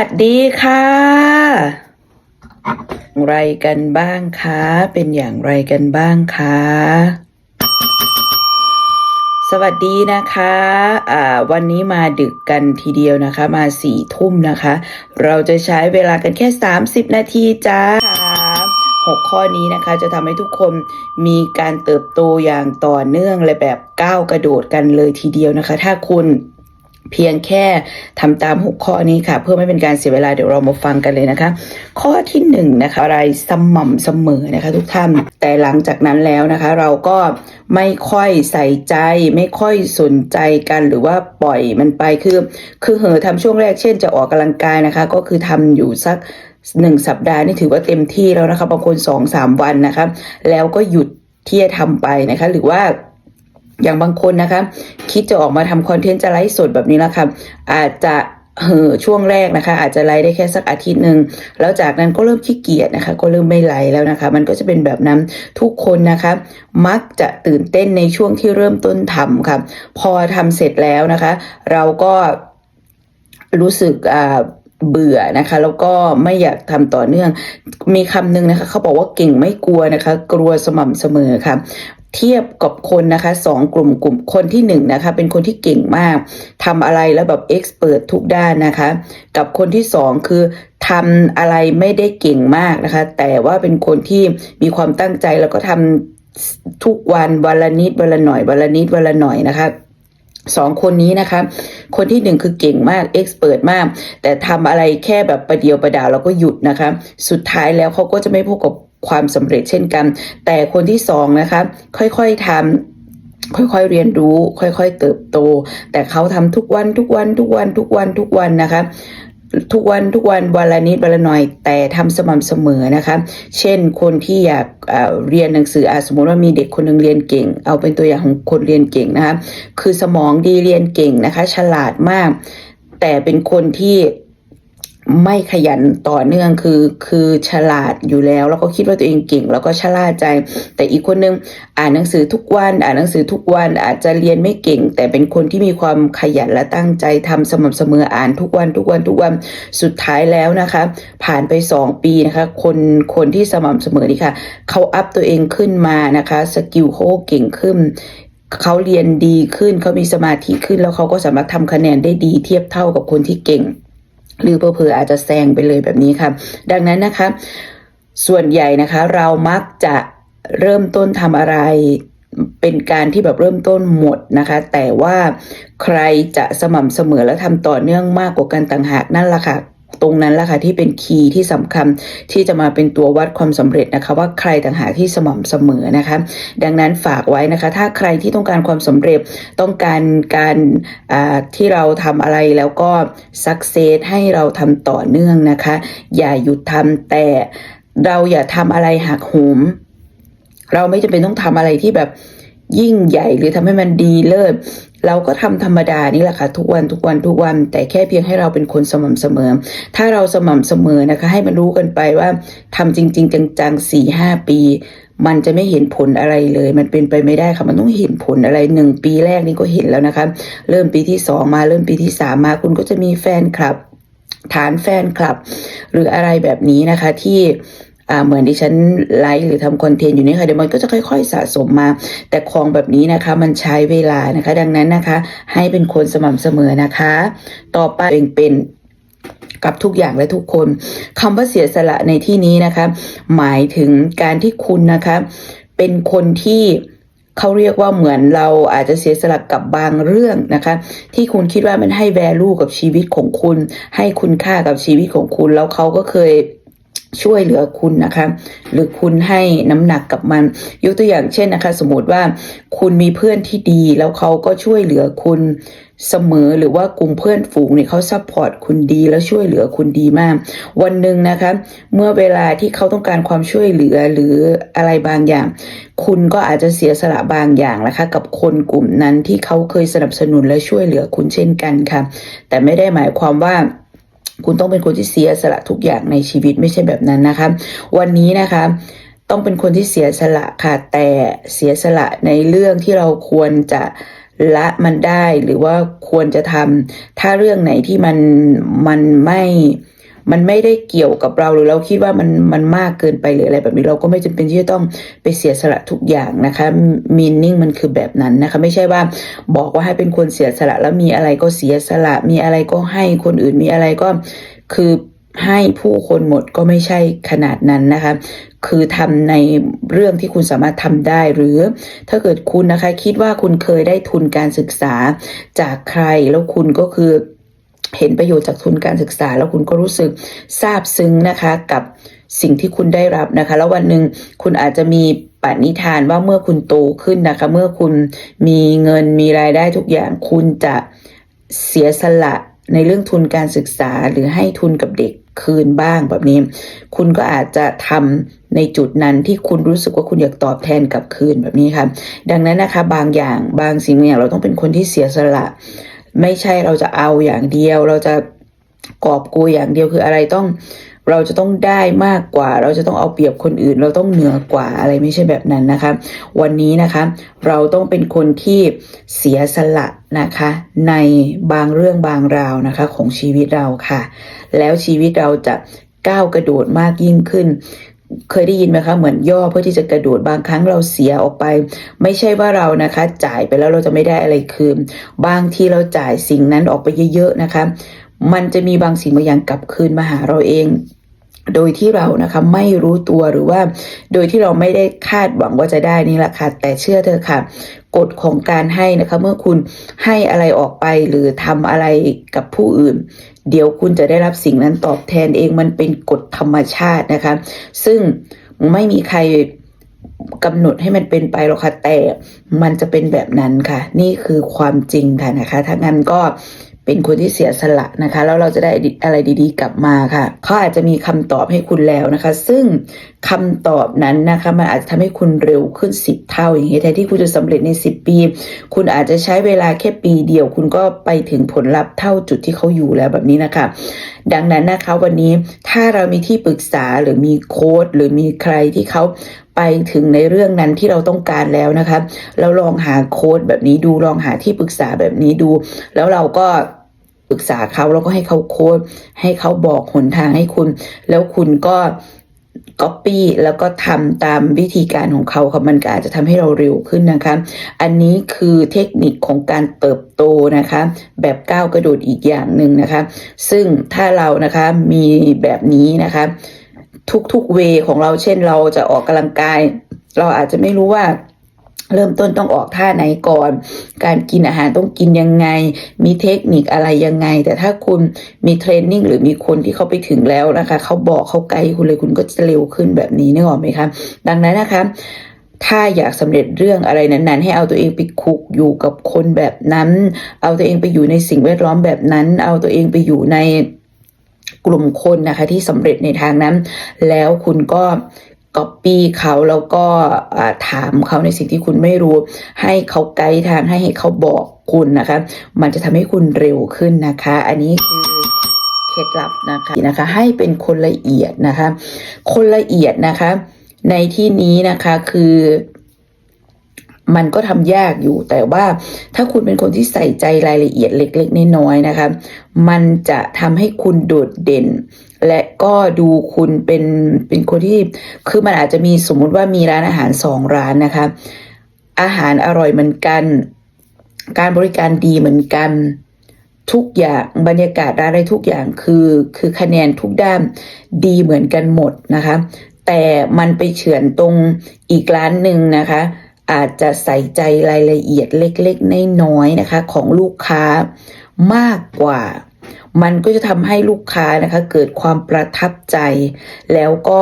สวัสดีค่ะ ไรกันบ้างคะ เป็นอย่างไรกันบ้างคะ สวัสดีนะคะ อ่า วันนี้มาดึกกันทีเดียวนะคะ มาสี่ทุ่มนะคะ เราจะใช้เวลากันแค่ 30 นาทีจ้าหกข้อนี้นะคะจะทำให้ทุกคนมีการเติบโตอย่างต่อเนื่องและแบบก้าวกระโดดกันเลยทีเดียวนะคะ ถ้าคุณ เพียงแค่ทำตามหกข้อนี้ค่ะ เพื่อไม่เป็นการเสียเวลาเดี๋ยวเรามาฟังกันเลยนะคะ ข้อที่หนึ่งนะคะอะไรสม่ำเสมอนะคะ ทุกท่าน แต่หลังจากนั้นแล้วนะคะ เราก็ไม่ค่อยใส่ใจ ไม่ค่อยสนใจกันหรือว่าปล่อยมันไปคือ คือเหอะทำช่วงแรกเช่นจะออกกำลังกายนะคะ ก็คือทำอยู่สักหนึ่งสัปดาห์นี่ถือว่าเต็มที่แล้วนะคะบางคนสองสามวันนะคะ แล้วก็หยุดที่จะทำไปนะคะ หรือว่า อย่างบางคนนะคะ คิดจะออกมาทำคอนเทนต์จะไลฟ์สดแบบนี้แล้วค่ะอาจจะเห่อช่วงแรกนะคะ อาจจะไลฟ์ได้แค่สักอาทิตย์หนึ่งแล้วจากนั้นก็เริ่มขี้เกียจนะคะ ก็เริ่มไม่ไลฟ์แล้วนะคะ มันก็จะเป็นแบบนั้นทุกคนนะคะ มักจะตื่นเต้นในช่วงที่เริ่มต้นทำค่ะ พอทำเสร็จแล้วนะคะ เราก็รู้สึกอ่าเบื่อนะคะ แล้วก็ไม่อยากทำต่อเนื่อง มีคำหนึ่งนะคะ เขาบอกว่าเก่งไม่กลัวนะคะ กลัวสม่ำเสมอค่ะ เทียบกับคนนะคะสองกลุ่มกลุ่มคนที่หนึ่งนะคะเป็นคนที่เก่งมากทำอะไรแล้วแบบเอ็กซ์เพรสทุกด้านนะคะ กับคนที่สองคือทำอะไรไม่ได้เก่งมากนะคะ แต่ว่าเป็นคนที่มีความตั้งใจแล้วก็ทำทุกวันวันละนิดวันละหน่อยวันละนิดวันละหน่อยนะคะสองคนนี้นะคะ คนที่หนึ่งคือเก่งมากเอ็กซ์เพรสมาก แต่ทำอะไรแค่แบบประเดียวประดาวแล้วก็หยุดนะคะ สุดท้ายแล้วเขาก็จะไม่พบกับ ความสำเร็จเช่นกัน แต่คนที่สองนะคะค่อยๆทำค่อยๆเรียนรู้ ค่อยๆเติบโต แต่เขาทำทุกวันทุกวันทุกวันทุกวันทุกวันนะคะทุกวันทุกวันวันละนิดวันละหน่อยแต่ทำสม่ำเสมอนะคะ เช่นคนที่อยากเรียนหนังสืออสมมติว่ามีเด็กคนหนึ่งเรียนเก่ง เอาเป็นตัวอย่างของคนเรียนเก่งนะคะ คือสมองดีเรียนเก่งนะคะ ฉลาดมาก แต่เป็นคนที่ ไม่ขยันต่อเนื่องคือคือฉลาดอยู่แล้ว แล้วก็คิดว่าตัวเองเก่ง แล้วก็ชะล่าใจ แต่อีกคนนึงอ่านหนังสือทุกวัน อ่านหนังสือทุกวันอาจจะเรียนไม่เก่ง แต่เป็นคนที่มีความขยันและตั้งใจทำสม่ำเสมออ่านทุกวันทุกวันทุกวันสุดท้ายแล้วนะคะ ผ่านไปสองปีนะคะ คนคนที่สม่ำเสมอนี่ค่ะเขาอัพตัวเองขึ้นมานะคะสกิลเขาเก่งขึ้นเขาเรียนดีขึ้นเขามีสมาธิขึ้นแล้วเขาก็สามารถทำคะแนนได้ดีเทียบเท่ากับคนที่เก่ง หรือเผลออาจจะแซงไปเลยแบบนี้ค่ะดังนั้นนะคะ ส่วนใหญ่นะคะเรามักจะเริ่มต้นทำอะไรเป็นการที่แบบเริ่มต้นหมดนะคะ แต่ว่าใครจะสม่ำเสมอและทำต่อเนื่องมากกว่ากันต่างหากนั่นแหละค่ะ ตรงนั้นแหละค่ะที่เป็นคีย์ที่สำคัญที่จะมาเป็นตัววัดความสำเร็จนะคะว่าใครต่างหากที่สม่ำเสมอนะคะ ดังนั้นฝากไว้นะคะ ถ้าใครที่ต้องการความสำเร็จต้องการการอ่าที่เราทำอะไรแล้วก็สักเซสให้เราทำต่อเนื่องนะคะ อย่าหยุดทำแต่เราอย่าทำอะไรหักโหมเราไม่จำเป็นต้องทำอะไรที่แบบ ยิ่งใหญ่หรือทำให้มันดีเลิศเราก็ทำธรรมดานี่แหละค่ะทุกวันทุกวันทุกวัน แต่แค่เพียงให้เราเป็นคนสม่ำเสมอ ถ้าเราสม่ำเสมอนะคะ ให้มันรู้กันไปว่าทำจริง ๆ จังๆสี่ห้าปี มันจะไม่เห็นผลอะไรเลย มันเป็นไปไม่ได้ค่ะมันต้องเห็นผลอะไรหนึ่งปีแรกนี่ก็เห็นแล้วนะคะ เริ่มปีที่สองมาเริ่มปีที่สามมาคุณก็จะมีแฟนคลับ ฐานแฟนคลับ หรืออะไรแบบนี้นะคะที่ เหมือนดิฉันไลฟ์หรือทำคอนเทนต์อยู่นี่ค่ะเดี๋ยวมันก็จะค่อย ๆ สะสมมา แต่ของแบบนี้นะคะมันใช้เวลานะคะ ดังนั้นนะคะ ให้เป็นคนสม่ำเสมอนะคะ ต่อไปเองเป็นกับทุกอย่างและทุกคนคำว่าเสียสละในที่นี้นะคะ หมายถึงการที่คุณนะคะ เป็นคนที่เขาเรียกว่าเหมือนเราอาจจะเสียสละกับบางเรื่องนะคะ ที่คุณคิดว่ามันให้ value กับชีวิตของคุณ ให้คุณค่ากับชีวิตของคุณ แล้วเขาก็เคย ช่วยเหลือคุณนะคะ หรือคุณให้น้ำหนักกับมัน ยกตัวอย่างเช่นนะคะ สมมติว่าคุณมีเพื่อนที่ดี แล้วเขาก็ช่วยเหลือคุณเสมอหรือว่ากลุ่มเพื่อนฝูงเนี่ยเขาซัพพอร์ตคุณดีแล้วช่วยเหลือคุณดีมาก วันหนึ่งนะคะ เมื่อเวลาที่เขาต้องการความช่วยเหลือหรืออะไรบางอย่าง คุณก็อาจจะเสียสละบางอย่างนะคะ กับคนกลุ่มนั้นที่เขาเคยสนับสนุนและช่วยเหลือคุณเช่นกันค่ะ แต่ไม่ได้หมายความว่า คุณต้องเป็นคนที่เสียสละทุกอย่างในชีวิตไม่ใช่แบบนั้นนะคะ วันนี้นะคะต้องเป็นคนที่เสียสละค่ะแต่เสียสละในเรื่องที่เราควรจะละมันได้หรือว่าควรจะทำถ้าเรื่องไหนที่มันมันไม่ มันไม่ได้เกี่ยวกับเราหรือเราคิดว่ามันมันมากเกินไปหรืออะไรแบบนี้เราก็ไม่จำเป็นที่จะต้องไปเสียสละทุกอย่างนะคะมีนิ่งมันคือแบบนั้นนะคะไม่ใช่ว่าบอกว่าให้เป็นคนเสียสละแล้วมีอะไรก็เสียสละ มีอะไรก็ให้คนอื่นมีอะไรก็คือให้ผู้คนหมดก็ไม่ใช่ขนาดนั้นนะคะ คือทำในเรื่องที่คุณสามารถทำได้หรือ ถ้าเกิดคุณนะคะคิดว่าคุณเคยได้ทุนการศึกษาจากใครแล้วคุณก็คือ เห็นประโยชน์จากทุนการศึกษา แล้วคุณก็รู้สึกซาบซึ้งนะคะกับสิ่งที่คุณได้รับนะคะ แล้ววันหนึ่งคุณอาจจะมีปณิธานว่าเมื่อคุณโตขึ้นนะคะ เมื่อคุณมีเงินมีรายได้ทุกอย่าง คุณจะเสียสละในเรื่องทุนการศึกษาหรือให้ทุนกับเด็กคืนบ้างแบบนี้ คุณก็อาจจะทำในจุดนั้นที่คุณรู้สึกว่าคุณอยากตอบแทนกับคืนแบบนี้ค่ะดังนั้นนะคะบางอย่างบางสิ่งบางอย่างเราต้องเป็นคนที่เสียสละ ไม่ใช่เราจะเอาอย่างเดียว เราจะกอบกยอย่างเดียวคืออะไรต้อง เราจะต้องได้มากกว่า เราจะต้องเอาเปรียบคนอื่น เราต้องเหนือกว่าอะไรไม่ใช่แบบนั้นนะคะ วันนี้นะคะ เราต้องเป็นคนที่เสียสละนะคะ ในบางเรื่องบางราวนะคะ ของชีวิตเราค่ะ แล้วชีวิตเราจะก้าวกระโดดมากยิ่งขึ้น เคยได้ยินไหมคะเหมือนย่อเพื่อที่จะกระโดดบางครั้งเราเสียออกไป ไม่ใช่ว่าเรานะคะ จ่ายไปแล้วเราจะไม่ได้อะไรคืนบางที่เราจ่ายสิ่งนั้นออกไปเยอะๆนะคะ มันจะมีบางสิ่งบางอย่างกลับคืนมาหาเราเอง โดยที่เรานะคะไม่รู้ตัวหรือว่า โดยที่เราไม่ได้คาดหวังว่าจะได้นี่แหละค่ะ แต่เชื่อเถอค่ะกฎของการให้นะคะเมื่อคุณให้อะไรออกไปหรือทำอะไรกับผู้อื่น เดี๋ยวคุณจะได้รับสิ่งนั้นตอบแทนเองมันเป็นกฎธรรมชาตินะคะ ซึ่งไม่มีใครกำหนดให้มันเป็นไปหรอกค่ะแต่มันจะเป็นแบบนั้นค่ะ นี่คือความจริงค่ะนะคะ ถ้างั้นก็ เป็นคนที่เสียสละนะคะแล้วเราจะได้อะไรดีๆ กลับมาค่ะเขาอาจจะมีคำตอบให้คุณแล้วนะคะ ซึ่งคำตอบนั้นนะคะมันอาจจะทำให้คุณเร็วขึ้น10เท่าอย่างนี้แทนที่คุณจะสำเร็จใน10ปี คุณอาจจะใช้เวลาแค่ปีเดียว คุณก็ไปถึงผลลัพธ์เท่าจุดที่เขาอยู่แล้วแบบนี้นะคะ ดังนั้นนะคะวันนี้ถ้าเรามีที่ปรึกษาหรือมีโค้ดหรือมีใครที่เขาไปถึงในเรื่องนั้นที่เราต้องการแล้วนะคะแล้วลองหาโค้ดแบบนี้ดู ลองหาที่ปรึกษาแบบนี้ดู แล้วเราก็ ปรึกษาเขาแล้วก็ให้เขาโค้ดให้เขาบอกหนทางให้คุณ แล้วคุณก็ก๊อปปี้แล้วก็ทำตามวิธีการของเขาค่ะมันก็อาจจะทำให้เราเร็วขึ้นนะคะ อันนี้คือเทคนิคของการเติบโตนะคะ แบบก้าวกระโดดอีกอย่างหนึ่งนะคะ ซึ่งถ้าเรานะคะมีแบบนี้นะคะ ทุกๆเวของเราเช่นเราจะออกกำลังกาย เราอาจจะไม่รู้ว่า เริ่มต้นต้องออกท่าไหนก่อน การกินอาหารต้องกินยังไง มีเทคนิคอะไรยังไง แต่ถ้าคุณมีเทรนนิ่งหรือมีคนที่เขาไปถึงแล้วนะคะ เขาบอกเขาไกด์คุณเลยคุณก็จะเร็วขึ้นแบบนี้นึกออกไหมคะ ดังนั้นนะคะ ถ้าอยากสำเร็จเรื่องอะไรนั้นๆ ให้เอาตัวเองไปคุกอยู่กับคนแบบนั้น เอาตัวเองไปอยู่ในสิ่งแวดล้อมแบบนั้น เอาตัวเองไปอยู่ในกลุ่มคนนะคะที่สำเร็จในทางนั้น แล้วคุณก็ ก๊อปปี้เขาแล้วก็ถามเขาในสิ่งที่คุณไม่รู้ ให้เขาไกด์ทางให้ให้เขาบอกคุณนะคะ มันจะทำให้คุณเร็วขึ้นนะคะ อันนี้คือเคล็ดลับนะคะนะคะ ให้เป็นคนละเอียดนะคะ คนละเอียดนะคะ ในที่นี้นะคะคือมันก็ทำยากอยู่แต่ว่าถ้าคุณเป็นคนที่ใส่ใจรายละเอียดเล็ก ๆ น้อยๆนะคะ มันจะทำให้คุณโดดเด่น และก็ดูคุณเป็นเป็นคนที่คือมันอาจจะมีสมมุติว่ามีร้านอาหารสองร้านนะคะ อาหารอร่อยเหมือนกัน การบริการดีเหมือนกัน ทุกอย่างบรรยากาศร้านอะไรทุกอย่างคือคือคะแนนทุกด้านดีเหมือนกันหมดนะคะ แต่มันไปเฉือนตรงอีกร้านหนึ่งนะคะ อาจจะใส่ใจรายละเอียดเล็กๆน้อยๆนะคะ ของลูกค้ามากกว่า มันก็จะทำให้ลูกค้านะคะเกิดความประทับใจ แล้วก็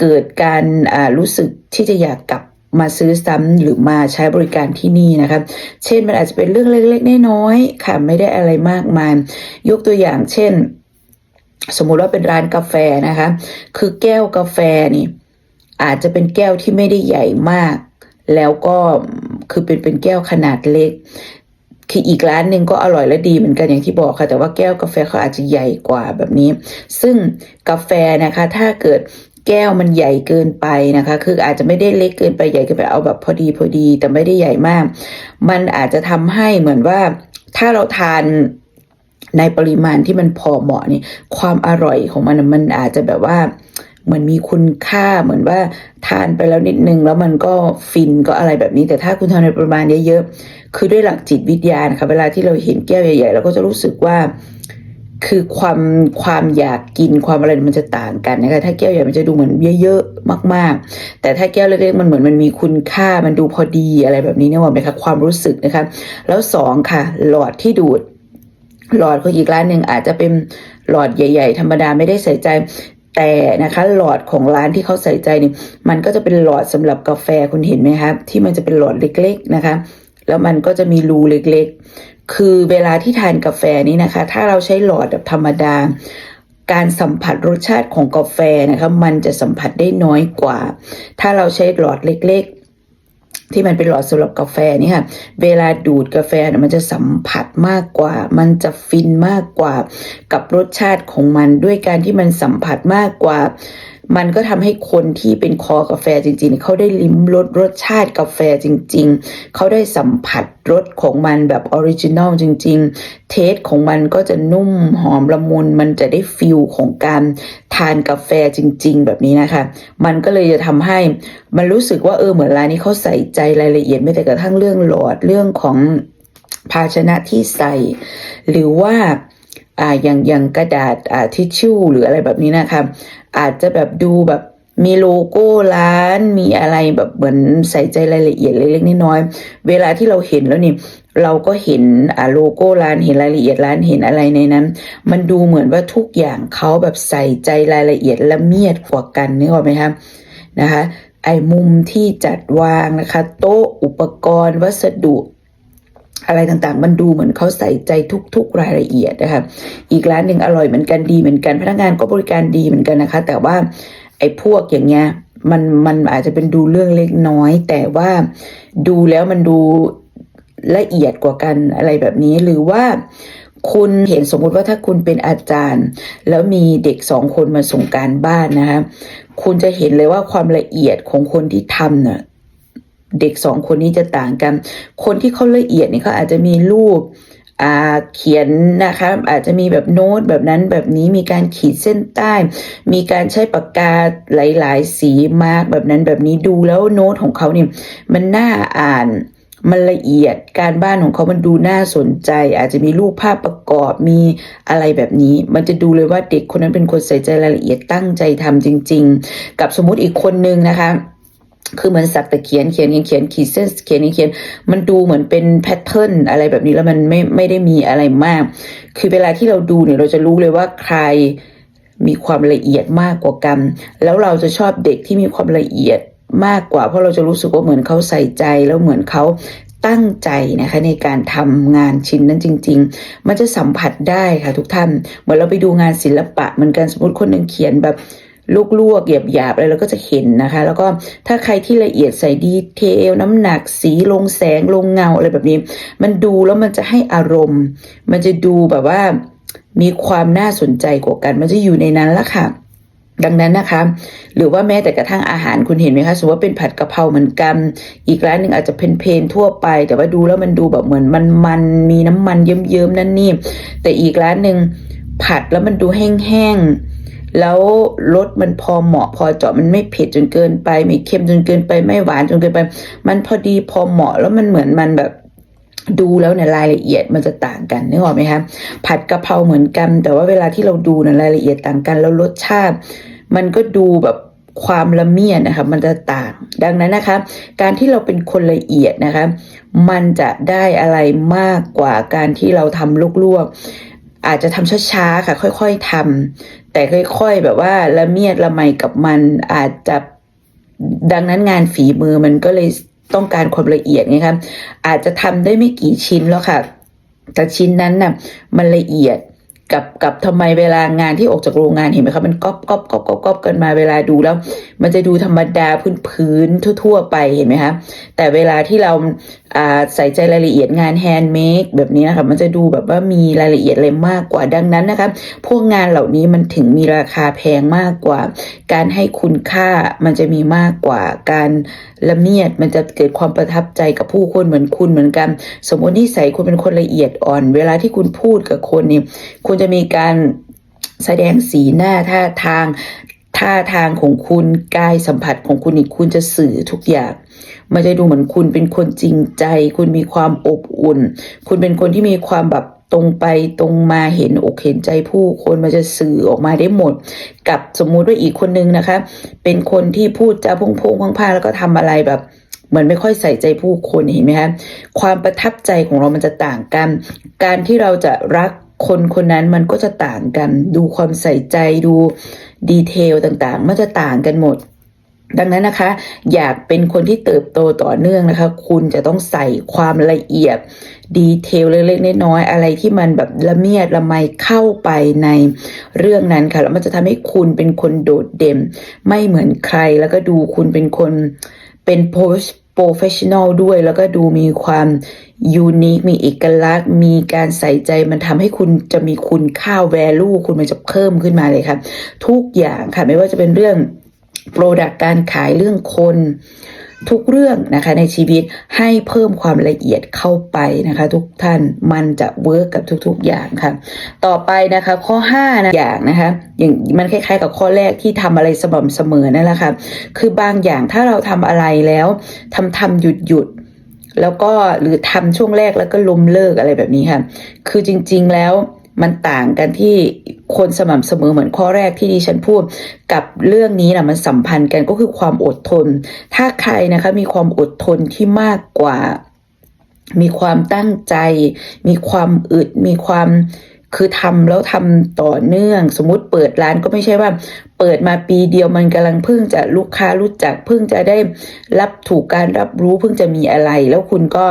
เกิดการอ่ารู้สึกที่จะอยากกลับมาซื้อซ้ำหรือมาใช้บริการที่นี่นะคะ เช่นมันอาจจะเป็นเรื่องเล็กๆน้อยๆค่ะไม่ได้อะไรมากมาย ยกตัวอย่างเช่น สมมุติว่าเป็นร้านกาแฟนะคะ คือแก้วกาแฟนี่ อาจจะเป็นแก้วที่ไม่ได้ใหญ่มาก แล้วก็คือเป็นเป็นแก้วขนาดเล็ก คืออีกร้านหนึ่งก็อร่อยและดีเหมือนกันอย่างที่บอกค่ะ แต่ว่าแก้วกาแฟเขาอาจจะใหญ่กว่าแบบนี้ ซึ่งกาแฟนะคะ ถ้าเกิดแก้วมันใหญ่เกินไปนะคะ คืออาจจะไม่ได้เล็กเกินไปใหญ่เกินไปเอาแบบพอดีพอดี แต่ไม่ได้ใหญ่มาก มันอาจจะทำให้เหมือนว่าถ้าเราทานในปริมาณที่มันพอเหมาะนี่ความอร่อยของมันมันอาจจะแบบว่า เหมือนมีคุณค่าเหมือนว่าทานไปแล้วนิดนึง แล้วมันก็ฟินก็อะไรแบบนี้ แต่ถ้าคุณทานในปริมาณเยอะๆคือด้วยหลักจิตวิทยานะคะเวลาที่เราเห็นแก้วใหญ่ๆเราก็จะรู้สึกว่าคือความความอยากกินความอะไรมันจะต่างกันนะคะถ้าแก้วใหญ่มันจะดูเหมือนเยอะๆมาก ๆ แต่ถ้าแก้วเล็กๆมันเหมือนมันมีคุณค่ามันดูพอดีอะไรแบบนี้เนี่ยว่าไหมคะความรู้สึกนะคะแล้วสองค่ะ หลอดที่ดูดหลอดของอีกร้านหนึ่งอาจจะเป็นหลอดใหญ่ ๆ ธรรมดาไม่ได้ใส่ใจ แต่นะคะหลอดของร้านที่เขาใส่ใจนี่มันก็จะเป็นหลอดสำหรับกาแฟคุณเห็นไหมครับ ที่มันจะเป็นหลอดเล็ก ๆนะคะ แล้วมันก็จะมีรูเล็กๆ คือเวลาที่ทานกาแฟนี้นะคะ ถ้าเราใช้หลอดแบบธรรมดา การสัมผัสรสชาติของกาแฟนะคะ มันจะสัมผัสได้น้อยกว่า ถ้าเราใช้หลอดเล็ก ๆ ที่มันเป็นหลอดสำหรับกาแฟนี่ค่ะ เวลาดูดกาแฟมันจะสัมผัสมากกว่า มันจะฟินมากกว่ากับรสชาติของมันด้วยการที่มันสัมผัสมากกว่ามันก็ทำให้คนที่เป็นคอกาแฟจริง ๆ เขาได้ลิ้มรสรสชาติกาแฟจริง ๆ เขาได้สัมผัสรสของมันแบบออริจินอลจริง ๆ เทสของมันก็จะนุ่มหอมละมุน มันจะได้ฟิลของการทานกาแฟจริง ๆ แบบนี้นะคะ มันก็เลยจะทำให้มันรู้สึกว่าเออเหมือนร้านนี้เขาใส่ใจรายละเอียดไม่แต่กระทั่งเรื่องหลอดเรื่องของภาชนะที่ใส่ หรือว่าอ่าอย่างอย่างกระดาษอ่าทิชชู่หรืออะไรแบบนี้นะคะ อาจจะแบบดูแบบมีโลโก้ร้านมีอะไรแบบเหมือนใส่ใจรายละเอียดเล็กๆน้อยๆเวลาที่เราเห็นแล้วนี่เราก็เห็นอ่าโลโก้ร้านเห็นรายละเอียดร้านเห็นอะไรในนั้น มันดูเหมือนว่าทุกอย่างเขาแบบใส่ใจรายละเอียดละเมียดกว่ากันนึกออกไหมคะนะคะไอ้มุมที่จัดวางนะคะ โต๊ะอุปกรณ์ วัสดุ อะไรต่างๆ มันดูเหมือนเขาใส่ใจทุก ๆ รายละเอียดนะคะอีกร้านหนึ่งอร่อยเหมือนกันดีเหมือนกันพนักงานก็บริการดีเหมือนกันนะคะ แต่ว่าไอ้พวกอย่างเงี้ยมันมันอาจจะเป็นดูเรื่องเล็กน้อย แต่ว่าดูแล้วมันดูละเอียดกว่ากันอะไรแบบนี้หรือว่าคุณเห็นสมมุติว่าถ้าคุณเป็นอาจารย์ แล้วมีเด็กสองคนมาส่งการบ้านนะคะคุณจะเห็นเลยว่าความละเอียดของคนที่ทำเน่ะ เด็กสองคนนี้จะต่างกัน คนที่เขาละเอียดนี่เขาอาจจะมีรูปอ่าเขียนนะคะอาจจะมีแบบโน้ตแบบนั้นแบบนี้มีการขีดเส้นใต้ มีการใช้ปากกาหลาย ๆ สีมากแบบนั้นแบบนี้ดูแล้วโน้ตของเขาเนี่ยมันน่าอ่านมันละเอียดการบ้านของเขามันดูน่าสนใจ อาจจะมีรูปภาพประกอบมีอะไรแบบนี้ มันจะดูเลยว่าเด็กคนนั้นเป็นคนใส่ใจรายละเอียดตั้งใจทำจริง ๆ กับสมมุติอีกคนนึงนะคะ คือเหมือนสักแต่เขียนเขียนเขียนเขียนขีดเส้นเขียนเขียน มันดูเหมือนเป็นแพทเทิร์นอะไรแบบนี้แล้วมันไม่ไม่ได้มีอะไรมาก คือเวลาที่เราดูเนี่ยเราจะรู้เลยว่าใครมีความละเอียดมากกว่ากัน แล้วเราจะชอบเด็กที่มีความละเอียดมากกว่า เพราะเราจะรู้สึกว่าเหมือนเขาใส่ใจแล้วเหมือนเขาตั้งใจนะคะในการทำงานชิ้นนั้นจริง ๆ มันจะสัมผัสได้ค่ะทุกท่าน เหมือนเราไปดูงานศิลปะเหมือนกันสมมติคนหนึ่งเขียนแบบ ลวกๆหยาบอะไรเราก็จะเห็นนะคะ แล้วก็ถ้าใครที่ละเอียดใส่ดีเทลน้ำหนักสีลงแสงลงเงาอะไรแบบนี้ มันดูแล้วมันจะให้อารมณ์ มันจะดูแบบว่ามีความน่าสนใจกว่ากัน มันจะอยู่ในนั้นละค่ะดังนั้นนะคะ หรือว่าแม้แต่กระทั่งอาหารคุณเห็นไหมคะสมมติว่าเป็นผัดกะเพราเหมือนกัน อีกร้านหนึ่งอาจจะเป็นเพนทั่วไป แต่ว่าดูแล้วมันดูแบบเหมือนมันมันมีน้ำมันเยิ้มๆนั่นนี่แต่อีกร้านหนึ่งผัดแล้วมันดูแห้งๆ แล้วรสมันพอเหมาะพอเจาะมันไม่เผ็ดจนเกินไป ไม่เค็มจนเกินไปไม่หวานจนเกินไป มันพอดีพอเหมาะแล้วมันเหมือนมันแบบดูแล้วเนี่ยรายละเอียดมันจะต่างกันนึกออกไหมคะผัดกะเพราเหมือนกัน แต่ว่าเวลาที่เราดูเนี่ยรายละเอียดต่างกัน แล้วรสชาติ มันก็ดูแบบความละเมียดนะคะมันจะต่าง ดังนั้นนะคะ การที่เราเป็นคนละเอียดนะคะ มันจะได้อะไรมากกว่าการที่เราทำลวกๆ อาจจะทำช้าๆค่ะ ค่อยๆทำแต่ค่อย ๆ แบบว่าละเมียดละไมกับมันอาจจะดังนั้นงานฝีมือมันก็เลยต้องการความละเอียดไงครับอาจจะทำได้ไม่กี่ชิ้นแล้วค่ะ แต่ชิ้นนั้นน่ะมันละเอียดกับกับทำไมเวลางานที่ออกจากโรงงานเห็นไหมครับมันก๊อปก๊อปก๊อปก๊อปก๊อปกันมาเวลาดูแล้ว มันจะดูธรรมดาพื้นพื้นทั่ว ๆ ไปเห็นไหมคะแต่เวลาที่เรา ใส่ใจรายละเอียดงานแฮนด์เมดแบบนี้นะคะมันจะดูแบบว่ามีรายละเอียดอะไรมากกว่าดังนั้นนะคะพวกงานเหล่านี้มันถึงมีราคาแพงมากกว่า การให้คุณค่ามันจะมีมากกว่าการละเมียดมันจะเกิดความประทับใจกับผู้คนเหมือนคุณเหมือนกัน สมมตินิสัยคุณเป็นคนละเอียดอ่อน เวลาที่คุณพูดกับคนนี่คุณจะมีการแสดงสีหน้าท่าทาง ท่าทางของคุณกายสัมผัสของคุณนี่คุณจะสื่อทุกอย่างมันจะดูเหมือนคุณเป็นคนจริงใจ คุณมีความอบอุ่น คุณเป็นคนที่มีความแบบตรงไปตรงมาเห็นอกเห็นใจผู้คนมันจะสื่อออกมาได้หมด กับสมมุติว่าอีกคนนึงนะคะ เป็นคนที่พูดจาพงพงพังพาแล้วก็ทำอะไรแบบเหมือนไม่ค่อยใส่ใจผู้คนเห็นไหมคะความประทับใจของเรามันจะต่างกัน การที่เราจะรัก คนคนนั้นมันก็จะต่างกัน ดูความใส่ใจดูดีเทลต่างๆ มันจะต่างกันหมด ดังนั้นนะคะ อยากเป็นคนที่เติบโตต่อเนื่องนะคะ คุณจะต้องใส่ความละเอียด ดีเทลเล็กๆน้อยๆอะไรที่มันแบบละเมียดละไมเข้าไปในเรื่องนั้นค่ะแล้วมันจะทำให้คุณเป็นคนโดดเด่น ไม่เหมือนใครแล้วก็ดูคุณเป็นคนเป็นโพส ปรเฟชชั่นอลด้วย แล้วก็ดูมีความยูนิค มีเอกลักษณ์ มีการใส่ใจ มันทำให้คุณจะมีคุณค่าแวลูคุณมันจะเพิ่มขึ้นมาเลยครับ ทุกอย่างค่ะ ไม่ว่าจะเป็นเรื่องโปรดักการขายเรื่องคน ทุกเรื่องนะคะในชีวิตให้เพิ่มความละเอียดเข้าไปนะคะ ทุกท่านมันจะเวิร์กกับทุกๆอย่างค่ะ ต่อไปนะคะข้อ5นะอย่างนะคะอย่างมันคล้ายๆ กับข้อแรกที่ทำอะไรสม่ำเสมอนั่นแหละค่ะคือบางอย่างถ้าเราทำอะไรแล้วทำทำหยุดหยุดแล้วก็หรือทำช่วงแรกแล้วก็ล้มเลิกอะไรแบบนี้ค่ะ คือจริง ๆแล้ว มันต่างกันที่คนสม่ำเสมอเหมือนข้อแรกที่ดิฉันพูด กับเรื่องนี้นะมันสัมพันธ์กันก็คือความอดทน ถ้าใครนะคะมีความอดทนที่มากกว่า มีความตั้งใจ มีความอึดมีความ คือทำแล้วทำต่อเนื่อง สมมุติเปิดร้านก็ไม่ใช่ว่า เปิดมาปีเดียวมันกำลังเพิ่งจะลูกค้ารู้จักเพิ่งจะได้รับถูกการรับรู้เพิ่งจะมีอะไร แล้วคุณก็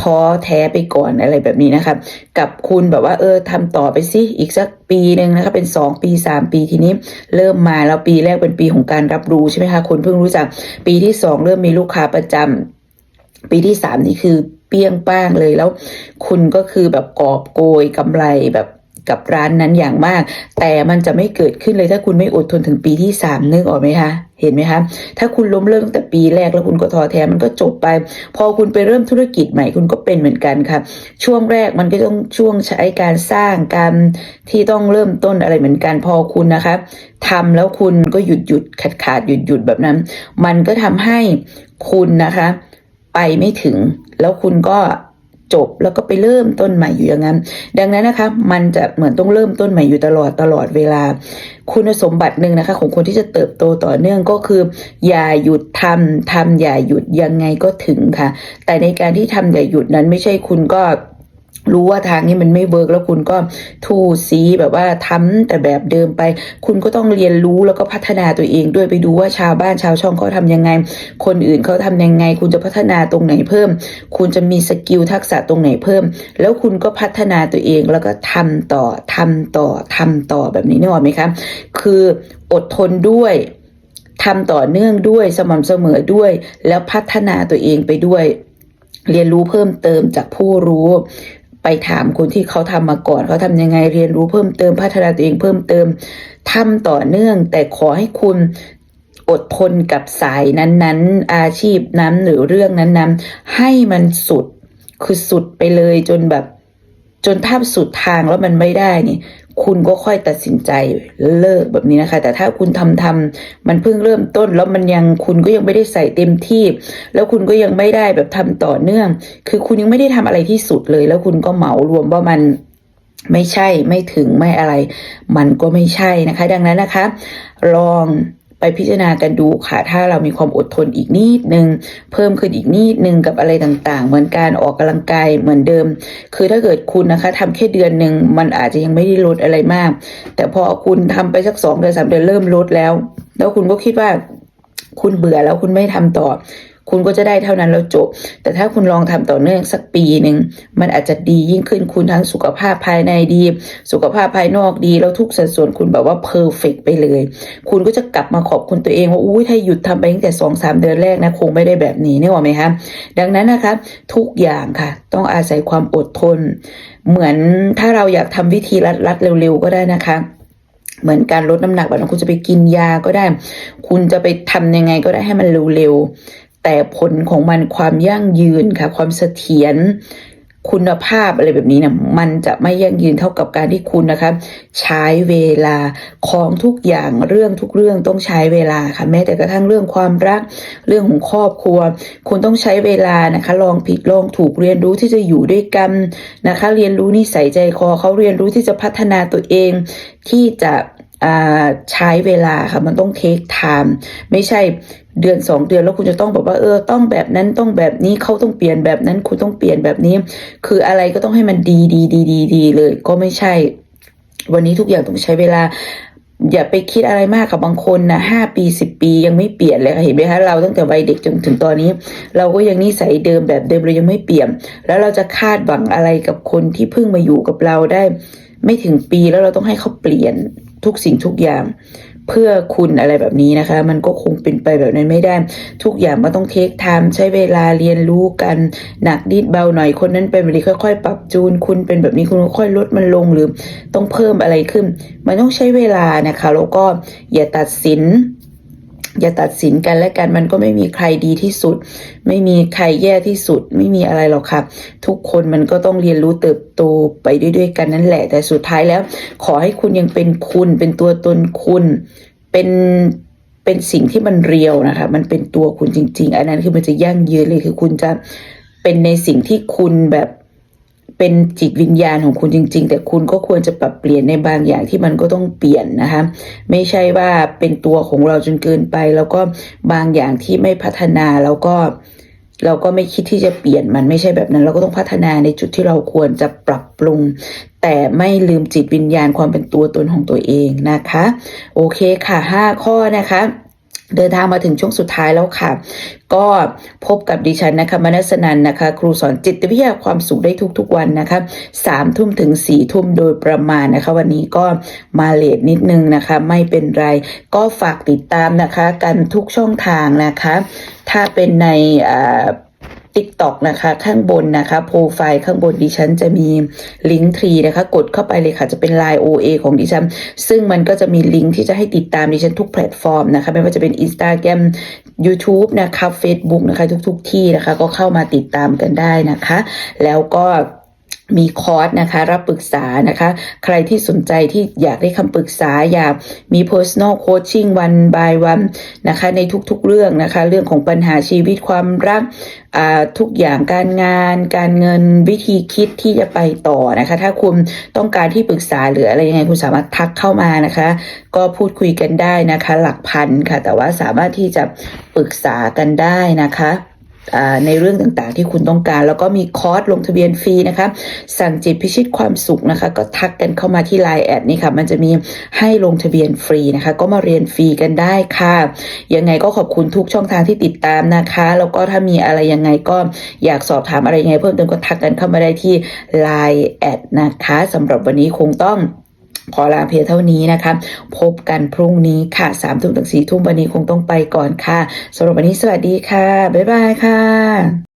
ท้อแท้ไปก่อนอะไรแบบนี้นะครับ กับคุณแบบว่าเออทำต่อไปสิอีกสักปีหนึ่งนะคะเป็นสองปีสามปีทีนี้ เริ่มมาแล้วปีแรกเป็นปีของการรับรู้ใช่ไหมคะคนเพิ่งรู้จัก ปีที่สองเริ่มมีลูกค้าประจำปีที่สามนี่คือ ปี้ยงป้างเลยแล้ว คุณก็คือแบบกอบโกยกำไรแบบกับร้านนั้นอย่างมาก แต่มันจะไม่เกิดขึ้นเลยถ้าคุณไม่อดทนถึงปีที่สามนึกออกไหมคะเห็นไหมคะ ถ้าคุณล้มเลิกตั้งแต่ปีแรกแล้วคุณก็ท้อแท้มันก็จบไป พอคุณไปเริ่มธุรกิจใหม่คุณก็เป็นเหมือนกันค่ะ ช่วงแรกมันก็ต้องช่วงใช้การสร้างการที่ต้องเริ่มต้นอะไรเหมือนกัน พอคุณนะคะทำแล้วคุณก็หยุดหยุดขาดขาดหยุดหยุดแบบนั้น มันก็ทำให้คุณนะคะ ไปไม่ถึงแล้วคุณก็จบแล้วก็ไปเริ่มต้นใหม่อยู่อย่างนั้น ดังนั้นนะคะ มันจะเหมือนต้องเริ่มต้นใหม่อยู่ตลอดตลอดเวลา คุณสมบัติหนึ่งนะคะ ของคนที่จะเติบโตต่อเนื่องก็คือ อย่าหยุดทำทำอย่าหยุดยังไงก็ถึงค่ะ แต่ในการที่ทำอย่าหยุดนั้นไม่ใช่คุณก็ รู้ว่าทางนี้มันไม่เวิร์กแล้วคุณก็ทูซีแบบว่าทำแต่แบบเดิมไป คุณก็ต้องเรียนรู้แล้วก็พัฒนาตัวเองด้วยไปดูว่าชาวบ้านชาวช่องเขาทำยังไง คนอื่นเขาทำยังไง คุณจะพัฒนาตรงไหนเพิ่ม คุณจะมีสกิลทักษะตรงไหนเพิ่ม แล้วคุณก็พัฒนาตัวเองแล้วก็ทำต่อทำต่อทำต่อแบบนี้นึกออกไหมคะคืออดทนด้วยทำต่อเนื่องด้วยสม่ำเสมอด้วย แล้วพัฒนาตัวเองไปด้วย เรียนรู้เพิ่มเติมจากผู้รู้ ไปถามคนที่เขาทำมาก่อนเขาทำยังไงเรียนรู้เพิ่มเติมพัฒนาตัวเองเพิ่มเติมทำต่อเนื่อง แต่ขอให้คุณอดทนกับสายนั้นๆ อาชีพนั้นหรือเรื่องนั้นๆ ให้มันสุดคือสุดไปเลยจนแบบ จนถ้าสุดทางแล้วมันไม่ได้นี่ คุณก็ค่อยตัดสินใจเลิกแบบนี้นะคะ แต่ถ้าคุณทำทำมันเพิ่งเริ่มต้น แล้วมันยังคุณก็ยังไม่ได้ใส่เต็มที่ แล้วคุณก็ยังไม่ได้แบบทำต่อเนื่อง คือคุณยังไม่ได้ทำอะไรที่สุดเลย แล้วคุณก็เหมารวมว่ามันไม่ใช่ไม่ถึงไม่อะไร มันก็ไม่ใช่นะคะ ดังนั้นนะคะ ลอง ไปพิจารณากันดูค่ะ ถ้าเรามีความอดทนอีกนิดนึง เพิ่มขึ้นอีกนิดนึงกับอะไรต่างๆ เหมือนการออกกำลังกายเหมือนเดิม คือถ้าเกิดคุณนะคะทำแค่เดือนหนึ่งมันอาจจะยังไม่ได้ลดอะไรมาก แต่พอคุณทำไปสักสองเดือนสามเดือนเริ่มลดแล้ว แล้วคุณก็คิดว่าคุณเบื่อแล้วคุณไม่ทำต่อ คุณก็จะได้เท่านั้นแล้วจบ แต่ถ้าคุณลองทำต่อเนื่องสักปีหนึ่งมันอาจจะดียิ่งขึ้นคุณทั้งสุขภาพภายในดี สุขภาพภายนอกดี แล้วทุกสัดส่วนคุณแบบว่าเพอร์เฟกไปเลย คุณก็จะกลับมาขอบคุณตัวเองว่าอุ้ยถ้าหยุดทำไปตั้งแต่สองสามเดือนแรกนะคงไม่ได้แบบนี้นี่หรอกไหมคะดังนั้นนะคะทุกอย่างค่ะ ต้องอาศัยความอดทน เหมือนถ้าเราอยากทำวิธีรัดๆเร็วๆก็ได้นะคะเหมือนการลดน้ำหนักแบบนั้นคุณจะไปกินยาก็ได้ คุณจะไปทำยังไงก็ได้ให้มันเร็วๆ แต่ผลของมันความยั่งยืนค่ะ ความเสถียรคุณภาพอะไรแบบนี้เนี่ยมันจะไม่ยั่งยืนเท่ากับการที่คุณนะคะ ใช้เวลาของทุกอย่างเรื่องทุกเรื่องต้องใช้เวลาค่ะ แม้แต่กระทั่งเรื่องความรักเรื่องของครอบครัว คุณต้องใช้เวลานะคะ ลองผิดลองถูกเรียนรู้ที่จะอยู่ด้วยกันนะคะ เรียนรู้นิสัยใจคอเขาเรียนรู้ที่จะพัฒนาตัวเองที่จะ ใช้เวลาค่ะมันต้องเทคไทม์ไม่ใช่เดือนสองเดือนแล้วคุณจะต้องบอกว่าเออต้องแบบนั้นต้องแบบนี้เขาต้องเปลี่ยนแบบนั้นคุณต้องเปลี่ยนแบบนี้ คืออะไรก็ต้องให้มันดีดีดีดีดีเลย ก็ไม่ใช่ วันนี้ทุกอย่างต้องใช้เวลา อย่าไปคิดอะไรมากกับบางคนนะห้าปีสิบปียังไม่เปลี่ยนเลยเห็นไหมคะเราตั้งแต่วัยเด็กจนถึงตอนนี้ เราก็ยังนิสัยเดิมแบบเดิมเรายังไม่เปลี่ยน แล้วเราจะคาดหวังอะไรกับคนที่เพิ่งมาอยู่กับเราได้ ไม่ถึงปีแล้วเราต้องให้เขาเปลี่ยน ทุกสิ่งทุกอย่างเพื่อคุณอะไรแบบนี้นะคะ มันก็คงเป็นไปแบบนั้นไม่ได้ ทุกอย่างมันต้องเทคไทม์ใช้เวลาเรียนรู้กันหนักนิดเบาหน่อยคนนั้นเป็นแบบนี้ค่อย ๆ ปรับจูน คุณเป็นแบบนี้คุณค่อยๆลดมันลงหรือต้องเพิ่มอะไรขึ้น มันต้องใช้เวลานะคะ แล้วก็อย่าตัดสิน อย่าตัดสินกันและกันมันก็ไม่มีใครดีที่สุด ไม่มีใครแย่ที่สุด ไม่มีอะไรหรอกครับทุกคนมันก็ต้องเรียนรู้เติบโตไปด้วยกันนั่นแหละ แต่สุดท้ายแล้ว ขอให้คุณยังเป็นคุณ เป็นตัวตนคุณเป็นเป็นสิ่งที่มันเรียวนะคะ มันเป็นตัวคุณจริง ๆ อันนั้นคือมันจะยั่งยืนเลยคือคุณจะเป็นในสิ่งที่คุณแบบ เป็นจิตวิญญาณของคุณจริง ๆ แต่คุณก็ควรจะปรับเปลี่ยนในบางอย่างที่มันก็ต้องเปลี่ยนนะคะ ไม่ใช่ว่าเป็นตัวของเราจนเกินไป แล้วก็บางอย่างที่ไม่พัฒนาแล้วก็เราก็ไม่คิดที่จะเปลี่ยนมันไม่ใช่แบบนั้น เราก็ต้องพัฒนาในจุดที่เราควรจะปรับปรุง แต่ไม่ลืมจิตวิญญาณความเป็นตัวตนของตัวเองนะคะ โอเคค่ะ 5 ข้อนะคะ เดินทางมาถึงช่วงสุดท้ายแล้วค่ะ ก็พบกับดิฉันนะคะมนัสนันนะคะ ครูสอนจิตวิทยาความสุขได้ทุกๆวันนะคะสามทุ่มถึงสี่ทุ่มโดยประมาณนะคะ วันนี้ก็มาเลทนิดนึงนะคะ ไม่เป็นไร ก็ฝากติดตามนะคะ กันทุกช่องทางนะคะ ถ้าเป็นใน อ่าติ๊กต็อกนะคะ ข้างบนนะคะโปรไฟล์ข้างบนดิฉันจะมีลิงก์ทรีนะคะ กดเข้าไปเลยค่ะจะเป็น Line OA ของดิฉัน ซึ่งมันก็จะมีลิงก์ที่จะให้ติดตามดิฉันทุกแพลตฟอร์มนะคะ ไม่ว่าจะเป็น Instagram YouTube นะคะ Facebook นะคะ ทุกๆทที่นะคะ ก็เข้ามาติดตามกันได้นะคะ แล้วก็ มีคอร์สนะคะ รับปรึกษานะคะ ใครที่สนใจที่อยากได้คำปรึกษาอยากมี personal coaching one by one นะคะ ในทุกๆเรื่องนะคะ เรื่องของปัญหาชีวิตความรักอ่าทุกอย่างการงานการเงินวิธีคิดที่จะไปต่อนะคะ ถ้าคุณต้องการที่ปรึกษาหรืออะไรยังไงคุณสามารถทักเข้ามานะคะ ก็พูดคุยกันได้นะคะ หลักพันค่ะ แต่ว่าสามารถที่จะปรึกษากันได้นะคะ ในเรื่องต่างๆ ที่คุณต้องการ แล้วก็มีคอร์สลงทะเบียนฟรีนะคะ สั่งจิตพิชิตความสุขนะคะ ก็ทักกันเข้ามาที่ Line แอดนี่ค่ะ มันจะมีให้ลงทะเบียนฟรีนะคะ ก็มาเรียนฟรีกันได้ค่ะยังไงก็ขอบคุณทุกช่องทางที่ติดตามนะคะ แล้วก็ถ้ามีอะไรยังไงก็อยากสอบถามอะไรยังไง เพิ่มเติมก็ทักกันเข้ามาได้ที่ Line แอดนะคะสำหรับวันนี้คงต้อง ขอลาเพียงเท่านี้นะคะ พบกันพรุ่งนี้ค่ะสามทุ่มถึงสี่ทุ่มวันนี้คงต้องไปก่อนค่ะสำหรับวันนี้สวัสดีค่ะ บ๊ายบายค่ะ